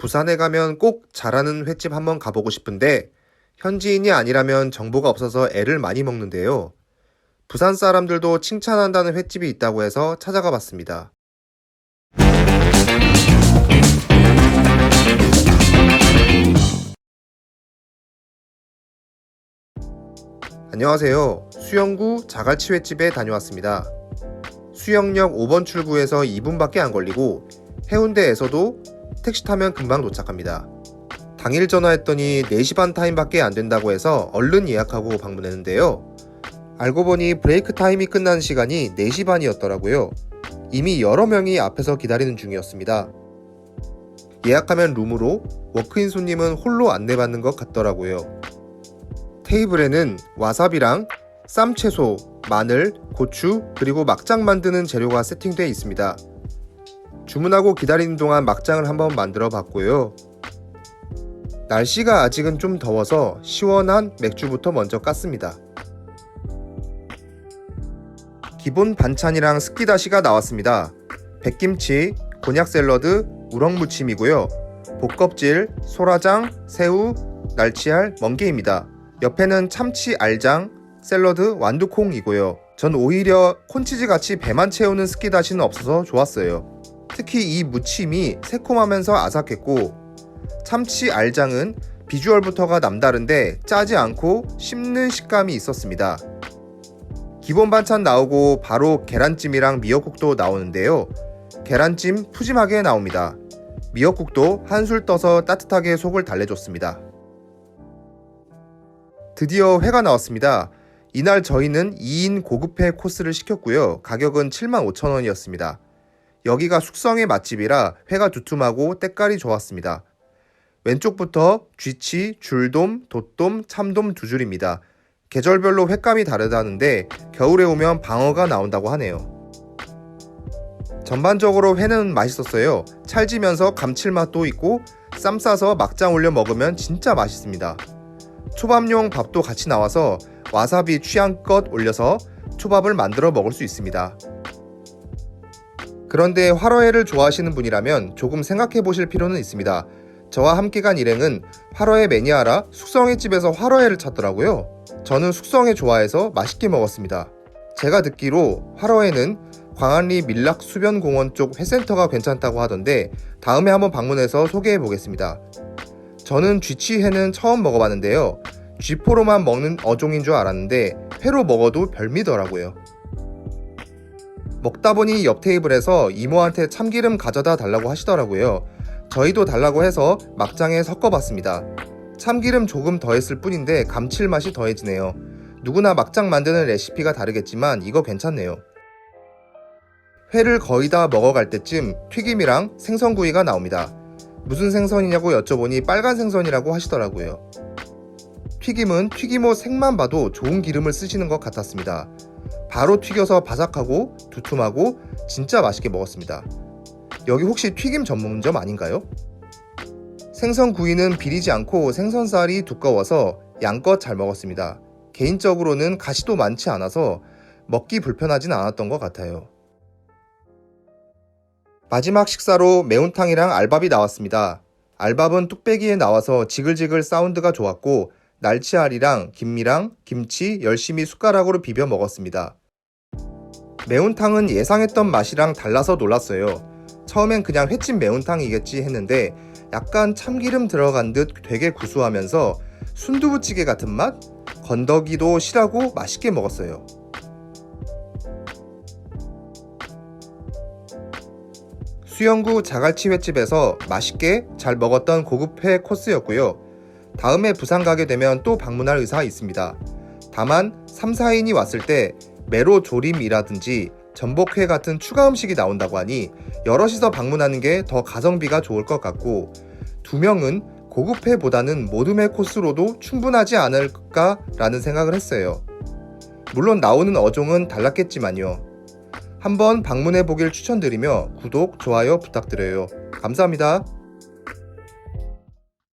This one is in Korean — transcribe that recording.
부산에 가면 꼭 잘하는 횟집 한번 가보고 싶은데 현지인이 아니라면 정보가 없어서 애를 많이 먹는데요. 부산 사람들도 칭찬한다는 횟집이 있다고 해서 찾아가 봤습니다. 안녕하세요. 수영구 자갈치 횟집에 다녀왔습니다. 수영역 5번 출구에서 2분밖에 안 걸리고 해운대에서도 택시 타면 금방 도착합니다. 당일 전화했더니 4시 반 타임밖에 안 된다고 해서 얼른 예약하고 방문했는데요. 알고 보니 브레이크 타임이 끝난 시간이 4시 반이었더라고요. 이미 여러 명이 앞에서 기다리는 중이었습니다. 예약하면 룸으로 워크인 손님은 홀로 안내받는 것 같더라고요. 테이블에는 와사비랑 쌈 채소, 마늘, 고추, 그리고 막장 만드는 재료가 세팅되어 있습니다. 주문하고 기다리는 동안 막장을 한번 만들어 봤고요. 날씨가 아직은 좀 더워서 시원한 맥주부터 먼저 깠습니다. 기본 반찬이랑 스키다시가 나왔습니다. 백김치, 곤약 샐러드, 우럭무침이고요. 볶껍질, 소라장, 새우, 날치알, 멍게입니다. 옆에는 참치 알장, 샐러드, 완두콩이고요. 전 오히려 콘치즈 같이 배만 채우는 스키다시는 없어서 좋았어요. 특히 이 무침이 새콤하면서 아삭했고 참치 알장은 비주얼부터가 남다른데 짜지 않고 씹는 식감이 있었습니다. 기본 반찬 나오고 바로 계란찜이랑 미역국도 나오는데요. 계란찜 푸짐하게 나옵니다. 미역국도 한술 떠서 따뜻하게 속을 달래줬습니다. 드디어 회가 나왔습니다. 이날 저희는 2인 고급회 코스를 시켰고요. 가격은 75,000원이었습니다. 여기가 숙성의 맛집이라 회가 두툼하고 때깔이 좋았습니다. 왼쪽부터 쥐치, 줄돔, 돛돔, 참돔 두 줄입니다. 계절별로 횟감이 다르다는데 겨울에 오면 방어가 나온다고 하네요. 전반적으로 회는 맛있었어요. 찰지면서 감칠맛도 있고 쌈 싸서 막장 올려 먹으면 진짜 맛있습니다. 초밥용 밥도 같이 나와서 와사비 취향껏 올려서 초밥을 만들어 먹을 수 있습니다. 그런데 화로회를 좋아하시는 분이라면 조금 생각해 보실 필요는 있습니다. 저와 함께 간 일행은 화로회 매니아라 숙성회 집에서 화로회를 찾더라고요. 저는 숙성회 좋아해서 맛있게 먹었습니다. 제가 듣기로 화로회는 광안리 밀락 수변공원 쪽 회센터가 괜찮다고 하던데 다음에 한번 방문해서 소개해 보겠습니다. 저는 쥐치회는 처음 먹어봤는데요. 쥐포로만 먹는 어종인 줄 알았는데 회로 먹어도 별미더라고요. 먹다 보니 옆 테이블에서 이모한테 참기름 가져다 달라고 하시더라고요. 저희도 달라고 해서 막장에 섞어봤습니다. 참기름 조금 더했을 뿐인데 감칠맛이 더해지네요. 누구나 막장 만드는 레시피가 다르겠지만 이거 괜찮네요. 회를 거의 다 먹어갈 때쯤 튀김이랑 생선구이가 나옵니다. 무슨 생선이냐고 여쭤보니 빨간 생선이라고 하시더라고요. 튀김은 튀김옷 색만 봐도 좋은 기름을 쓰시는 것 같았습니다. 바로 튀겨서 바삭하고 두툼하고 진짜 맛있게 먹었습니다. 여기 혹시 튀김 전문점 아닌가요? 생선 구이는 비리지 않고 생선살이 두꺼워서 양껏 잘 먹었습니다. 개인적으로는 가시도 많지 않아서 먹기 불편하진 않았던 것 같아요. 마지막 식사로 매운탕이랑 알밥이 나왔습니다. 알밥은 뚝배기에 나와서 지글지글 사운드가 좋았고 날치알이랑 김미랑 김치 열심히 숟가락으로 비벼 먹었습니다. 매운탕은 예상했던 맛이랑 달라서 놀랐어요. 처음엔 그냥 횟집 매운탕이겠지 했는데 약간 참기름 들어간 듯 되게 구수하면서 순두부찌개 같은 맛? 건더기도 실하고 맛있게 먹었어요. 수영구 자갈치 횟집에서 맛있게 잘 먹었던 고급회 코스였고요. 다음에 부산 가게 되면 또 방문할 의사가 있습니다. 다만 3, 4인이 왔을 때 메로 조림이라든지 전복회 같은 추가 음식이 나온다고 하니 여럿이서 방문하는 게 더 가성비가 좋을 것 같고 두 명은 고급회보다는 모둠회 코스로도 충분하지 않을까라는 생각을 했어요. 물론 나오는 어종은 달랐겠지만요. 한번 방문해 보길 추천드리며 구독, 좋아요 부탁드려요. 감사합니다.